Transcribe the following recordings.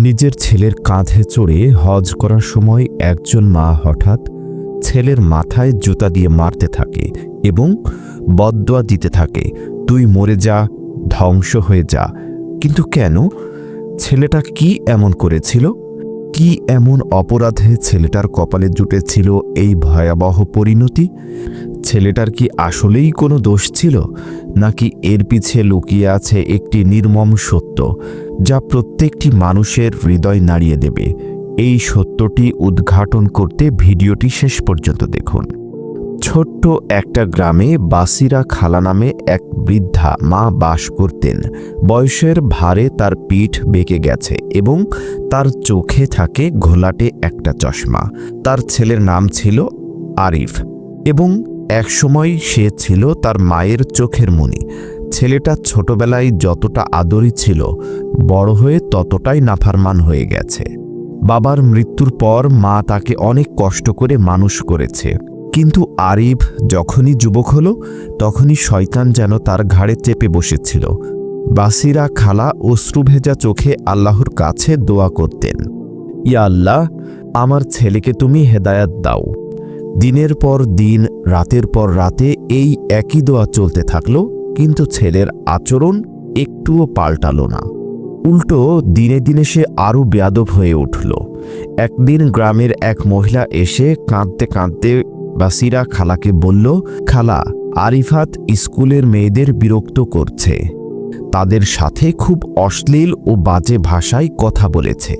নিজের ছেলের কাঁধে চড়ে হজ করার সময় একজন মা হঠাৎ ছেলের মাথায় জুতা দিয়ে মারতে থাকে এবং বদদোয়া দিতে থাকে, তুই মরে যা, ধ্বংস হয়ে যা। কিন্তু কেন? ছেলেটা কি এমন করেছিল? কি এমন অপরাধে ছেলেটার কপালে জুটেছিল এই ভয়াবহ পরিণতি? ছেলেটার কি আসলেই কোনো দোষ ছিল? নাকি এর পিছে লুকিয়ে আছে একটি নির্মম সত্য, যা প্রত্যেকটি মানুষের হৃদয় নাড়িয়ে দেবে? এই সত্যটি উদ্ঘাটন করতে ভিডিওটি শেষ পর্যন্ত দেখুন। ছোট্ট একটা গ্রামে বাসিরা খালা নামে এক বৃদ্ধা মা বাস করতেন। বয়সের ভারে তার পিঠ বেঁকে গেছে এবং তার চোখে থাকে ঘোলাটে একটা চশমা। তার ছেলের নাম ছিল আরিফ এবং একসময় সে ছিল তার মায়ের চোখের মণি ছেলেটা ছোটবেলায় যতটা আদরই ছিল, বড় হয়ে ততটাই নাফারমান হয়ে গেছে। বাবার মৃত্যুর পর মা তাকে অনেক কষ্ট করে মানুষ করেছে। কিন্তু আরিফ যখনই যুবক হলো, তখনই শয়তান যেন তার ঘাড়ে চেপে বসেছিল। বাসিরা, খালা অশ্রুভেজা চোখে আল্লাহর কাছে দোয়া করতেন। ইয়া আল্লাহ, আমার ছেলেকে তুমি হেদায়াত দাও। দিনের পর দিন, রাতের পর রাতে এই একই দোয়া চলতে থাকল, কিন্তু ছেলের আচরণ একটুও পাল্টাল না। উল্টো দিনে দিনে সে আরও বেয়াদব হয়ে উঠল। একদিন গ্রামের এক মহিলা এসে কাঁদতে কাঁদতে বাসিরা খালাকে বলল, খালা, আরিফাত স্কুলের মেয়েদের বিরক্ত করছে। তাদের সাথে খুব অশ্লীল ও বাজে ভাষায় কথা বলেছে।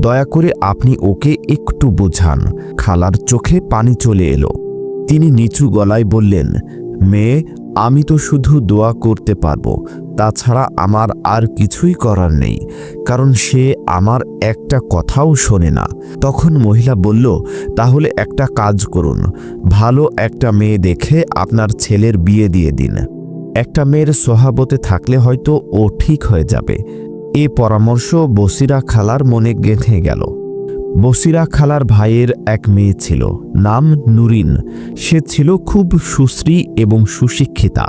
দয়া করে আপনি ওকে একটু বোঝান। খালার চোখে পানি চলে এলো। তিনি নিচু গলায় বললেন, মেয়ে, আমি তো শুধু দোয়া করতে পারব। তাছাড়া আমার আর কিছুই করার নেই। কারণ সে আমার একটা কথাও শোনে না। তখন মহিলা বলল, তাহলে একটা কাজ করুন। ভালো একটা মেয়ে দেখে আপনার ছেলের বিয়ে দিয়ে দিন। একটা মেয়ের সোহাবতে থাকলে হয়তো ও ঠিক হয়ে যাবে। এ পরামর্শ বসিরা খালার মনে গেঁথে গেল। বসিরা খালার ভাইয়ের এক মেয়ে ছিল, নাম নুরিন। সে ছিল খুব সুশ্রী এবং সুশিক্ষিতা।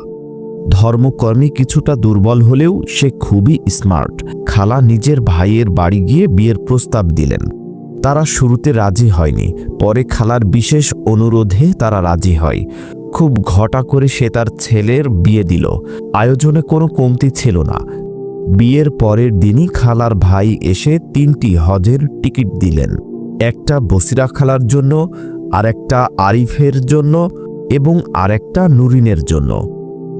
ধর্মকর্মে কিছুটা দুর্বল হলেও সে খুবই স্মার্ট। খালা নিজের ভাইয়ের বাড়ি গিয়ে বিয়ের প্রস্তাব দিলেন। তারা শুরুতে রাজি হয়নি, পরে খালার বিশেষ অনুরোধে তারা রাজি হয়। খুব ঘটা করে সে তার ছেলের বিয়ে দিল। আয়োজনে কোনো কমতি ছিল না। বিয়ের পরের দিনই খালার ভাই এসে তিনটি হজের টিকিট দিলেন। একটা বসিরা খালার জন্য, আরেকটা আরিফের জন্য এবং আরেকটা নুরিনের জন্য।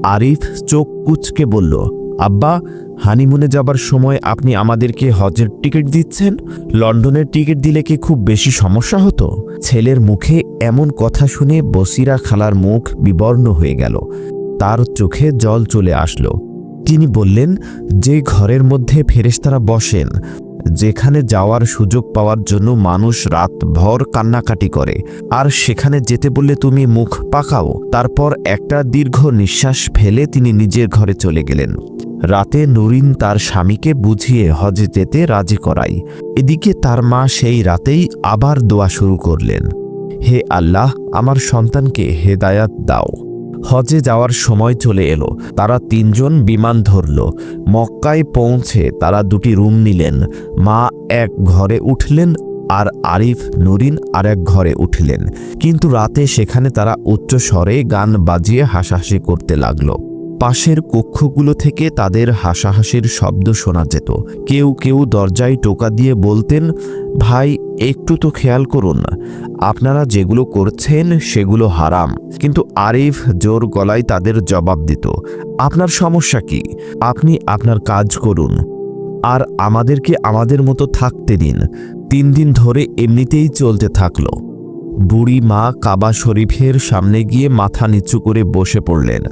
আরিফ চোখ কুচকে বলল, আব্বা, হানিমুনে যাবার সময় আপনি আমাদেরকে হজের টিকিট দিচ্ছেন? লন্ডনের টিকিট দিলে কি খুব বেশি সমস্যা হতো? ছেলের মুখে এমন কথা শুনে বসিরা খালার মুখ বিবর্ণ হয়ে গেল। তার চোখে জল চলে আসলো। তিনি বললেন, যে ঘরের মধ্যে ফেরেস্তারা বসেন, যেখানে যাওয়ার সুযোগ পাওয়ার জন্য মানুষ রাত ভর কান্নাকাটি করে, আর সেখানে যেতে বললে তুমি মুখ পাকাও। তারপর একটা দীর্ঘ নিঃশ্বাস ফেলে তিনি নিজের ঘরে চলে গেলেন। রাতে নুরিন তার স্বামীকে বুঝিয়ে হজে যেতে রাজি করাই এদিকে তার মা সেই রাতেই আবার দোয়া শুরু করলেন, হে আল্লাহ, আমার সন্তানকে হেদায়াত দাও। হজে যাওয়ার সময় চলে এলো। তারা তিনজন বিমান ধরল। মক্কায় পৌঁছে তারা দুটি রুম নিলেন। মা এক ঘরে উঠলেন আর আরিফ, নুরিন আরেক ঘরে উঠলেন। কিন্তু রাতে সেখানে তারা উচ্চ স্বরে গান বাজিয়ে হাসাহাসি করতে লাগল। পাশের কক্ষগুলো থেকে তাদের হাসাহাসির শব্দ শোনা যেত। কেউ কেউ দরজায় টোকা দিয়ে বলতেন, ভাই, একটু তো খেয়াল করুন, আপনারা যেগুলো করছেন সেগুলো হারাম। কিন্তু আরিফ জোর গলায় তাদের জবাব দিত, আপনার সমস্যা কি? আপনি আপনার কাজ করুন, আর আমাদেরকে আমাদের মতো থাকতে দিন। তিন দিন ধরে এমনিতেই চলতে থাকল। বুড়ি মা কাবা শরীফের সামনে গিয়ে মাথা নিচু করে বসে পড়লেন।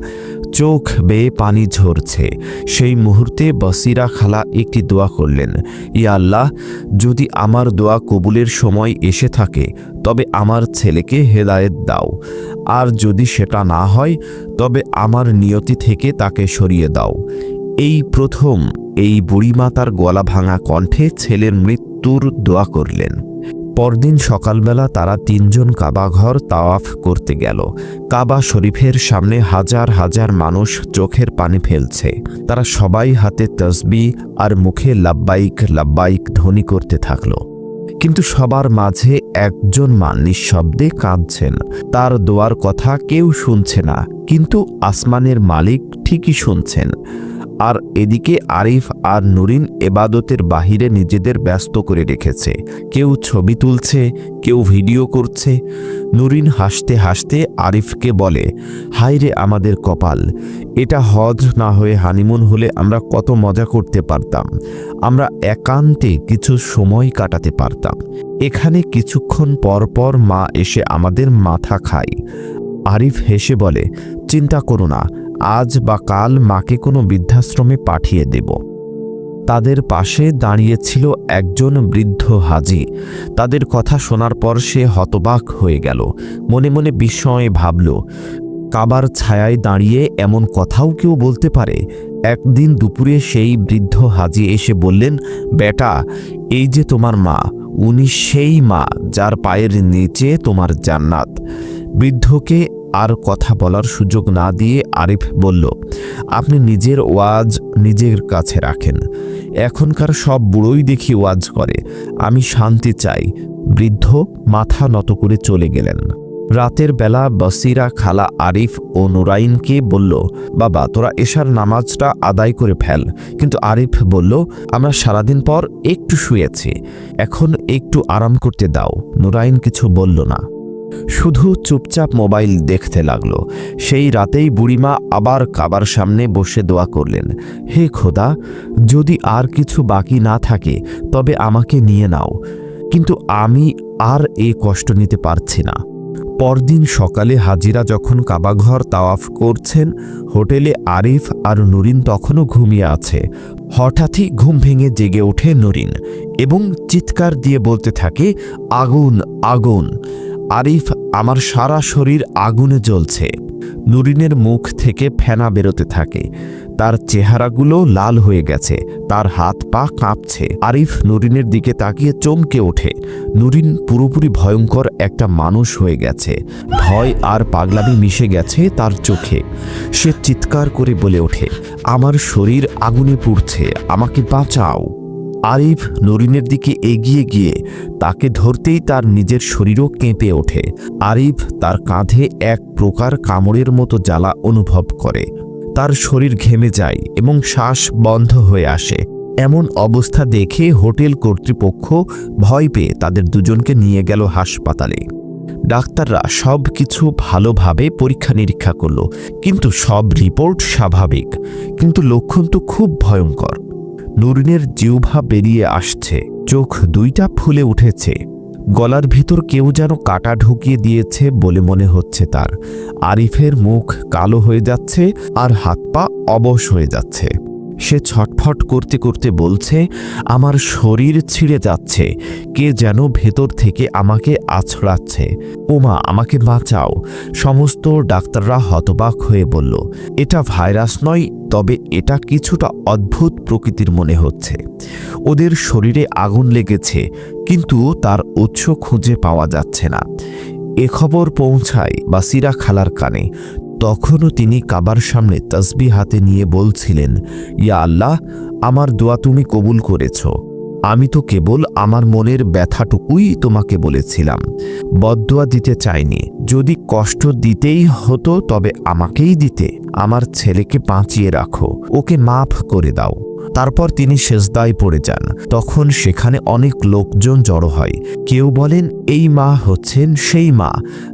চোখ বেয়ে পানি ঝরছে। সেই মুহূর্তে বসিরা খালা একটি দোয়া করলেন, ইয়া আল্লাহ, যদি আমার দোয়া কবুলের সময় এসে থাকে, তবে আমার ছেলেকে হেদায়েত দাও। আর যদি সেটা না হয়, তবে আমার নিয়তি থেকে তাকে সরিয়ে দাও। এই প্রথম এই বুড়িমা তার গলা ভাঙা কণ্ঠে ছেলের মৃত্যুর দোয়া করলেন। পরদিন সকালবেলা তারা তিনজন কাবাঘর তাওয়াফ করতে গেল। কাবা শরীফের সামনে হাজার হাজার মানুষ চোখের পানি ফেলছে। তারা সবাই হাতে তসবি আর মুখে লাব্বাইক লাব্বাইক ধ্বনি করতে থাকল। কিন্তু সবার মাঝে একজন মা নিঃশব্দে কাঁদছেন। তার দোয়ার কথা কেউ শুনছে না, কিন্তু আসমানের মালিক ঠিকই শুনছেন। আর এদিকে আরিফ আর নুরিন এবাদতের বাহিরে নিজেদের ব্যস্ত করে রেখেছে। কেউ ছবি তুলছে, কেউ ভিডিও করছে। নুরিন হাসতে হাসতে আরিফকে বলে হাইরে আমাদের কপাল, এটা হজ না হয়ে হানিমুন হলে আমরা কত মজা করতে পারতাম। আমরা একান্তে কিছু সময় কাটাতে পারতাম। এখানে কিছুক্ষণ পর পর মা এসে আমাদের মাথা খায়। আরিফ হেসে বলে, চিন্তা করো না আজ বা কাল মাকে কোনো বৃদ্ধাশ্রমে পাঠিয়ে দেব। তাদের পাশে দাঁড়িয়েছিল একজন বৃদ্ধ হাজি। তাদের কথা শোনার পর সে হতবাক হয়ে গেল। মনে মনে বিস্ময়ে ভাবল, কাবার ছায়ায় দাঁড়িয়ে এমন কথাও কেউ বলতে পারে? একদিন দুপুরে সেই বৃদ্ধ হাজি এসে বললেন, বেটা, এই যে তোমার মা, উনি সেই মা যার পায়ের নিচে তোমার জান্নাত। বৃদ্ধকে আর কথা বলার সুযোগ না দিয়ে আরিফ বলল, আপনি নিজের ওয়াজ নিজের কাছে রাখেন। এখনকার সব বুড়োই দেখি ওয়াজ করে। আমি শান্তি চাই। বৃদ্ধ মাথা নত করে চলে গেলেন। রাতের বেলা বসিরা খালা আরিফ ও নুরাইনকে বলল, বাবা, তোরা এশার নামাজটা আদায় করে ফেল। কিন্তু আরিফ বলল, আমরা সারাদিন পর একটু শুয়েছি। এখন একটু আরাম করতে দাও। নুরাইন কিছু বলল না। শুধু চুপচাপ মোবাইল দেখতে লাগল। সেই রাতেই বুড়িমা আবার কাবার সামনে বসে দোয়া করলেন, হে খোদা, যদি আর কিছু বাকি না থাকে, তবে আমাকে নিয়ে নাও। কিন্তু আমি আর এই কষ্ট নিতে পারছি না। পরদিন সকালে হাজিরা যখন কাবাঘর তাওয়াফ করছেন, হোটেলে আরিফ আর নুরিন তখনও ঘুমিয়ে আছে। হঠাৎই ঘুম ভেঙে জেগে ওঠে নুরিন এবং চিৎকার দিয়ে বলতে থাকে, আগুন আগুন। আরিফ আমার সারা শরীর আগুনে জ্বলছে। নুরিনের মুখ থেকে ফেনা বেরোতে থাকে। তার চেহারাগুলো লাল হয়ে গেছে। তার হাত পা কাঁপছে। আরিফ নুরিনের দিকে তাকিয়ে চমকে ওঠে। নুরিন পুরোপুরি ভয়ঙ্কর একটা মানুষ হয়ে গেছে। ভয় আর পাগলামি মিশে গেছে তার চোখে। সে চিৎকার করে বলে ওঠে, আমার শরীর আগুনে পুড়ছে, আমাকে বাঁচাও। আরিফ নরিনের দিকে এগিয়ে গিয়ে তাকে ধরতেই তার নিজের শরীরও কেঁপে ওঠে। আরিফ তার কাঁধে এক প্রকার কামড়ের মতো জ্বালা অনুভব করে। তার শরীর ঘেমে যায় এবং শ্বাস বন্ধ হয়ে আসে। এমন অবস্থা দেখে হোটেল কর্তৃপক্ষ ভয় পেয়ে তাদের দুজনকে নিয়ে গেল হাসপাতালে। ডাক্তাররা সব কিছু ভালোভাবে পরীক্ষা নিরীক্ষা করল, কিন্তু সব রিপোর্ট স্বাভাবিক। কিন্তু লক্ষণ তো খুব ভয়ঙ্কর। নুরিনের জিউভা বেরিয়ে আসছে। চোখ দুইটা ফুলে উঠেছে। গলার ভিতর কেউ যেন কাটা ঢুকিয়ে দিয়েছে বলে মনে হচ্ছে তার। আরিফের মুখ কালো হয়ে যাচ্ছে আর হাত পা অবশ হয়ে যাচ্ছে। সে ছটফট করতে করতে বলছে, আমার শরীর ছিঁড়ে যাচ্ছে। কে যেন ভেতর থেকে আমাকে আছড়াচ্ছে। ওমা আমাকে বাঁচাও। সমস্ত ডাক্তাররা হতবাক হয়ে বলল, এটা ভাইরাস নয়, তবে এটা কিছুটা অদ্ভুত প্রকৃতির মনে হচ্ছে। ওদের শরীরে আগুন লেগেছে, কিন্তু তার উৎস খুঁজে পাওয়া যাচ্ছে না। এ খবর পৌঁছায় বাসিরা খালার কানে। তখনও তিনি কাবার সামনে তসবি হাতে নিয়ে বলছিলেন, ইয়া আল্লাহ, আমার দোয়া তুমি কবুল করেছ। আমি তো কেবল আমার মনের ব্যথাটুকুই তোমাকে বলেছিলাম। বদদোয়া দিতে চাইনি। যদি কষ্ট দিতেই হতো তবে আমাকেই দিতে। আমার ছেলেকে বাঁচিয়ে রাখো। ওকে মাফ করে দাও। তারপর তিনি সেজদায় পড়ে যান। তখন সেখানে অনেক লোকজন জড়ো হয়। কেউ বলেন, এই মা হচ্ছেন সেই মা,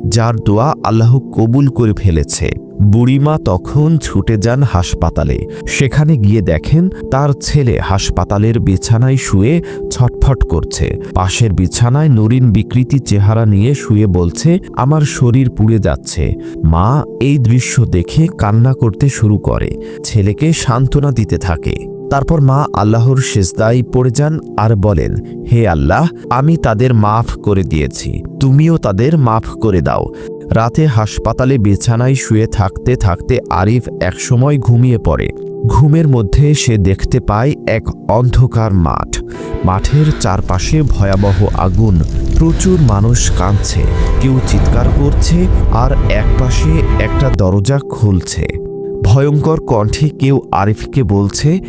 যার দোয়া আল্লাহ কবুল করে ফেলেছে। বুড়িমা তখন ছুটে যান হাসপাতালে। সেখানে গিয়ে দেখেন, তার ছেলে হাসপাতালের বিছানায় শুয়ে ছটফট করছে। পাশের বিছানায় নরিন বিকৃতি চেহারা নিয়ে শুয়ে বলছে, আমার শরীর পুড়ে যাচ্ছে। মা এই দৃশ্য দেখে কান্না করতে শুরু করে। ছেলেকে সান্ত্বনা দিতে থাকে। তারপর মা আল্লাহর সেজদাই পড়ে যান আর বলেন, হে আল্লাহ, আমি তাদের মাফ করে দিয়েছি। তুমিও তাদের মাফ করে দাও। রাতে হাসপাতালে বিছানায় শুয়ে থাকতে থাকতে আরিফ একসময় ঘুমিয়ে পড়ে। ঘুমের মধ্যে সে দেখতে পায় এক অন্ধকার মাঠ। মাঠের চারপাশে ভয়াবহ আগুন। প্রচুর মানুষ কাঁদছে। কেউ চিৎকার করছে আর একপাশে একটা দরজা খুলছে। ভয়ঙ্কর কণ্ঠে কেউ আরিফকে বলছে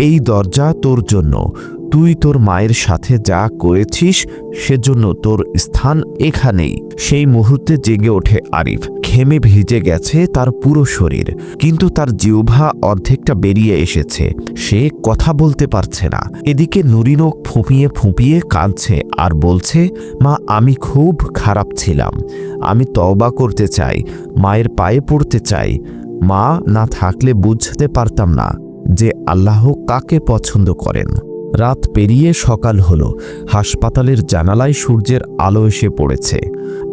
এই দরজা তোর জন্য। তুই তোর মায়ের সাথে যা করেছিস, সেজন্য তোর স্থান এখানেই। সেই মুহূর্তে জেগে ওঠে আরিফ। ঘেমে ভিজে গেছে তার পুরো শরীর। কিন্তু তার জিহ্বা অর্ধেকটা বেরিয়ে এসেছে। সে কথা বলতে পারছে না। এদিকে নুরিনও ফুঁপিয়ে ফুঁপিয়ে কাঁদছে আর বলছে, মা, আমি খুব খারাপ ছিলাম। আমি তওবা করতে চাই, মায়ের পায়ে পড়তে চাই। মা, না থাকলে বুঝতে পারতাম না। যে আল্লাহ কাকে পছন্দ করেন। রাত পেরিয়ে সকাল হলো, হাসপাতালের জানালায় সূর্যের আলো এসে পড়েছে।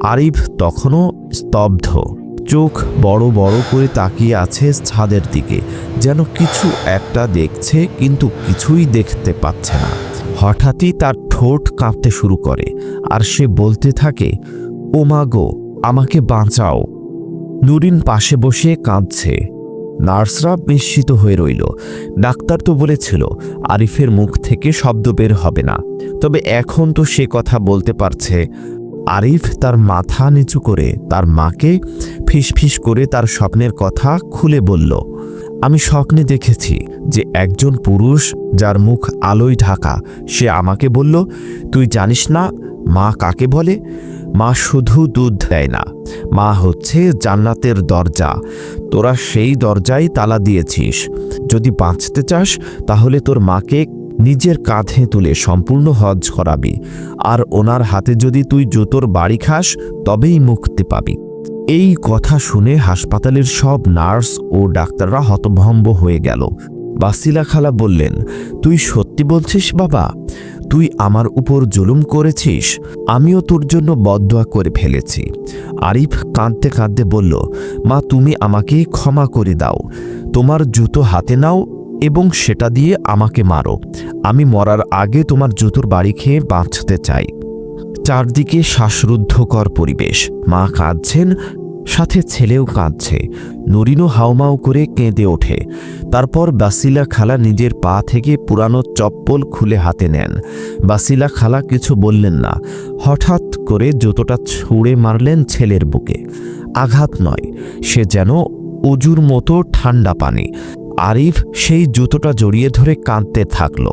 আরিফ তখনও স্তব্ধ, চোখ বড় বড় করে তাকিয়ে আছে ছাদের দিকে, যেন কিছু একটা দেখছে কিন্তু কিছুই দেখতে পাচ্ছে না। হঠাৎই তার ঠোঁট কাঁপতে শুরু করে আর সে বলতে থাকে ও মা গো, আমাকে বাঁচাও। নুরিন পাশে বসে কাঁদছে। নার্সরা বিস্মিত হয়ে রইল। ডাক্তার তো বলেছিল, আরিফের মুখ থেকে শব্দ বের হবে না। তবে এখন তো সে কথা বলতে পারছে। আরিফ তার মাথা নিচু করে তার মাকে ফিসফিস করে তার স্বপ্নের কথা খুলে বলল, আমি স্বপ্নে দেখেছি যে একজন পুরুষ যার মুখ আলোয় ঢাকা। সে আমাকে বলল, তুই জানিস না মা কাকে বলে? মা শুধু দুধ দেয় না, মা হচ্ছে জান্নাতের দরজা। তোরা সেই দরজায় তালা দিয়েছিস। যদি বাঁচতে চাস, তাহলে তোর মাকে নিজের কাঁধে তুলে সম্পূর্ণ হজ করাবি। আর ওনার হাতে যদি তুই জুতোর বাড়ি খাস, তবেই মুক্তি পাবি। এই কথা শুনে হাসপাতালের সব নার্স ও ডাক্তাররা হতভম্ব হয়ে গেল। বাসিলা খালা বললেন, তুই সত্যি বলছিস বাবা? তুই আমার উপর জুলুম করেছিস, আমিও তোর জন্য বদদোয়া করে ফেলেছি। আরিফ কাঁদতে কাঁদতে বলল, মা, তুমি আমাকে ক্ষমা করে দাও। তোমার জুতো হাতে নাও এবং সেটা দিয়ে আমাকে মারো। আমি মরার আগে তোমার জুতোর বাড়ি খেয়ে বাঁচতে চাই। চারদিকে শ্বাসরুদ্ধকর পরিবেশ। মা কাঁদছেন সাথে ছেলেও কাঁদছে। নরিনও হাউমাউ করে কেঁদে ওঠে। তারপর বাসিলা খালা নিজের পা থেকে পুরানো চপ্পল খুলে হাতে নেন। বাসিলা খালা কিছু বললেন না। হঠাৎ করে জুতোটা ছুঁড়ে মারলেন ছেলের বুকে। আঘাত নয়, সে যেন অজুর মতো ঠান্ডা পানি। আরিফ সেই জুতোটা জড়িয়ে ধরে কাঁদতে থাকল।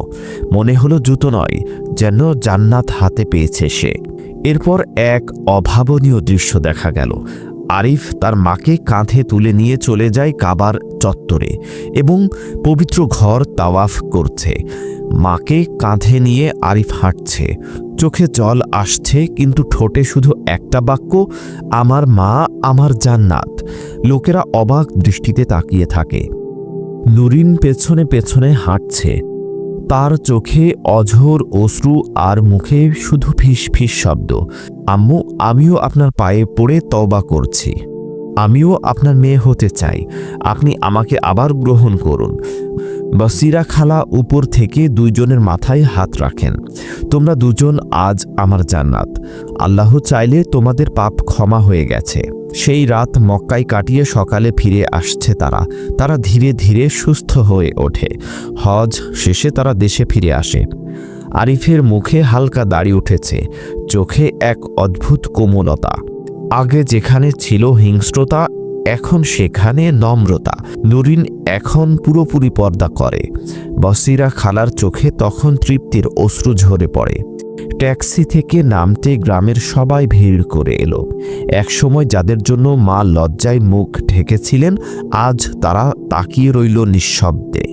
মনে হলো জুতো নয়, যেন জান্নাত হাতে পেয়েছে সে। এরপর এক অভাবনীয় দৃশ্য দেখা গেল। আরিফ তার মাকে কাঁধে তুলে নিয়ে চলে যায় কাবার চত্বরে এবং পবিত্র ঘর তাওয়াফ করছে। মাকে কাঁধে নিয়ে আরিফ হাঁটছে। চোখে জল আসছে, কিন্তু ঠোঁটে শুধু একটা বাক্য, আমার মা, আমার জান্নাত। লোকেরা অবাক দৃষ্টিতে তাকিয়ে থাকে। নুরিন পেছনে পেছনে হাঁটছে। তার চোখে অঝোর, অশ্রু আর মুখে শুধু ফিস ফিস শব্দ। আম্মু, আমিও আপনার পায়ে পড়ে তওবা করছি। আমিও আপনার মেয়ে হতে চাই। আপনি আমাকে আবার গ্রহণ করুন। বসিরা খালা উপর থেকে দুইজনের মাথায় হাত রাখেন। তোমরা দুজন আজ আমার জান্নাত। আল্লাহ চাইলে তোমাদের পাপ ক্ষমা হয়ে গেছে। সেই রাত মক্কায় কাটিয়ে সকালে ফিরে আসছে তারা। তারা ধীরে ধীরে সুস্থ হয়ে ওঠে। হজ শেষে তারা দেশে ফিরে আসে। আরিফের মুখে হালকা দাড়ি উঠেছে। চোখে এক অদ্ভুত কোমলতা। আগে যেখানে ছিল হিংস্রতা, এখন সেখানে নম্রতা। নুরিন এখন পুরোপুরি পর্দা করে। বসিরা খালার চোখে তখন তৃপ্তির অশ্রু ঝরে পড়ে। ট্যাক্সি থেকে নামতে গ্রামের সবাই ভিড় করে এলো। একসময় যাদের জন্য মা লজ্জায় মুখ ঢেকেছিলেন, আজ তারা তাকিয়ে রইল নিঃশব্দে।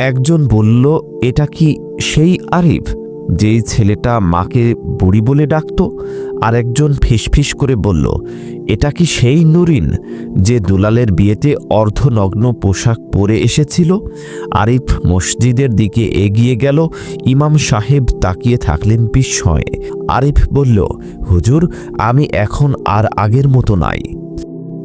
একজন বলল, এটা কি সেই আরিফ? যেই ছেলেটা মাকে বুড়ি বলে ডাকত আর একজন ফিসফিস করে বলল, এটা কি সেই নুরিন যে দুলালের বিয়েতে অর্ধনগ্ন পোশাক পরে এসেছিল? আরিফ মসজিদের দিকে এগিয়ে গেল, ইমাম সাহেব তাকিয়ে থাকলেন বিস্ময়ে। আরিফ বলল, হুজুর, আমি এখন আর আগের মতো নাই।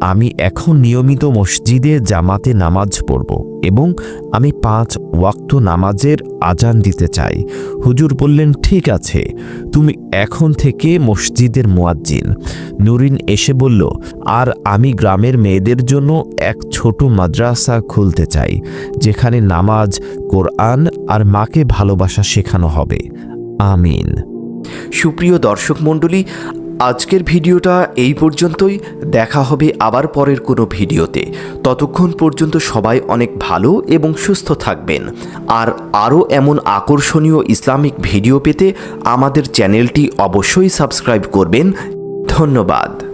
আমি এখন নিয়মিত মসজিদে জামাতে নামাজ পড়ব এবং আমি পাঁচ ওয়াক্ত নামাজের আজান দিতে চাই। হুজুর বললেন, ঠিক আছে, তুমি এখন থেকে মসজিদের মোয়াজ্জিন। নুরিন এসে বলল, আর আমি গ্রামের মেয়েদের জন্য এক ছোট মাদ্রাসা খুলতে চাই, যেখানে নামাজ, কোরআন আর মাকে ভালোবাসা শেখানো হবে। আমিন। সুপ্রিয় দর্শক মণ্ডলী আজকের ভিডিওটা এই পর্যন্তই। দেখা হবে আবার পরের কোনো ভিডিওতে। ততক্ষণ পর্যন্ত সবাই অনেক ভালো এবং সুস্থ থাকবেন। আর আরও এমন আকর্ষণীয় ইসলামিক ভিডিও পেতে আমাদের চ্যানেলটি অবশ্যই সাবস্ক্রাইব করবেন। ধন্যবাদ।